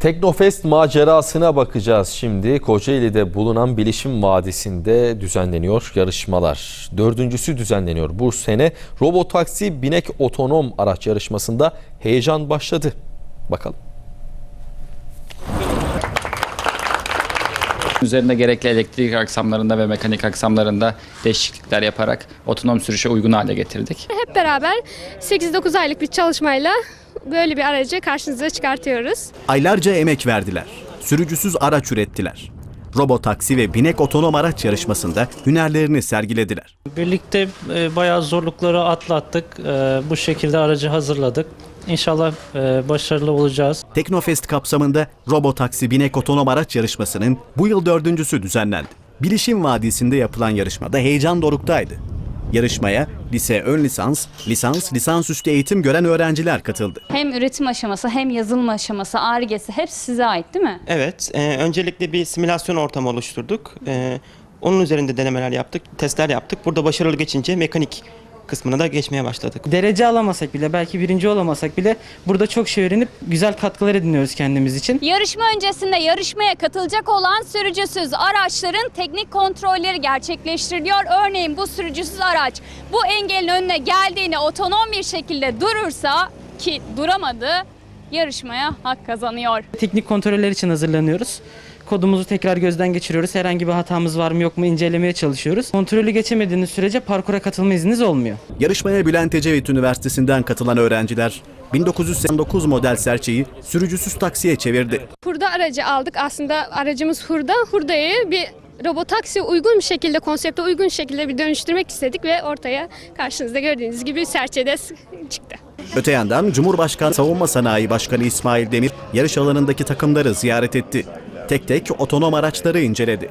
Teknofest macerasına bakacağız şimdi. Kocaeli'de bulunan Bilişim Vadisi'nde düzenleniyor yarışmalar. Dördüncüsü düzenleniyor. Bu sene robotaksi binek otonom araç yarışmasında heyecan başladı. Bakalım. Üzerinde gerekli elektrik aksamlarında ve mekanik aksamlarında değişiklikler yaparak otonom sürüşe uygun hale getirdik. Hep beraber 8-9 aylık bir çalışmayla böyle bir aracı karşınıza çıkartıyoruz. Aylarca emek verdiler. Sürücüsüz araç ürettiler. Robotaksi ve binek otonom araç yarışmasında hünerlerini sergilediler. Birlikte e, bayağı zorlukları atlattık. E, bu şekilde aracı hazırladık. İnşallah e, başarılı olacağız. Teknofest kapsamında Robotaksi binek otonom araç yarışmasının bu yıl dördüncüsü düzenlendi. Bilişim Vadisi'nde yapılan yarışmada heyecan doruktaydı. Yarışmaya lise ön lisans, lisans, lisansüstü eğitim gören öğrenciler katıldı. Hem üretim aşaması hem yazılım aşaması, ARGE'si hepsi size ait değil mi? Evet, e, öncelikle bir simülasyon ortamı oluşturduk. E, onun üzerinde denemeler yaptık, testler yaptık. Burada başarılı geçince mekanik kısmına da geçmeye başladık. derece alamasak bile belki birinci olamasak bile burada çok şey öğrenip güzel katkılar ediniyoruz kendimiz için. Yarışma öncesinde yarışmaya katılacak olan sürücüsüz araçların teknik kontrolleri gerçekleştiriliyor. Örneğin bu sürücüsüz araç bu engelin önüne geldiğini otonom bir şekilde durursa ki duramadı yarışmaya hak kazanıyor. Teknik kontroller için hazırlanıyoruz. Kodumuzu tekrar gözden geçiriyoruz. Herhangi bir hatamız var mı yok mu incelemeye çalışıyoruz. Kontrolü geçemediğiniz sürece parkura katılma izniniz olmuyor. Yarışmaya Bülent Ecevit Üniversitesi'nden katılan öğrenciler 1989 model serçeyi sürücüsüz taksiye çevirdi. Hurda aracı aldık. Aslında aracımız hurda. Hurdayı bir robotaksi uygun bir şekilde, konsepte uygun şekilde bir dönüştürmek istedik ve ortaya karşınızda gördüğünüz gibi serçede çıktı. Öte yandan Cumhurbaşkanı Savunma Sanayi Başkanı İsmail Demir yarış alanındaki takımları ziyaret etti. Tek tek otonom araçları inceledi.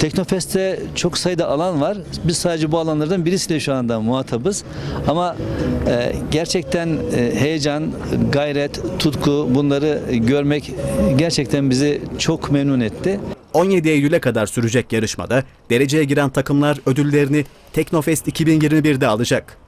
Teknofest'te çok sayıda alan var. Biz sadece bu alanlardan birisiyle şu anda muhatabız. Ama e, gerçekten e, heyecan, gayret, tutku bunları görmek gerçekten bizi çok memnun etti. 17 Eylül'e kadar sürecek yarışmada dereceye giren takımlar ödüllerini Teknofest 2021'de alacak.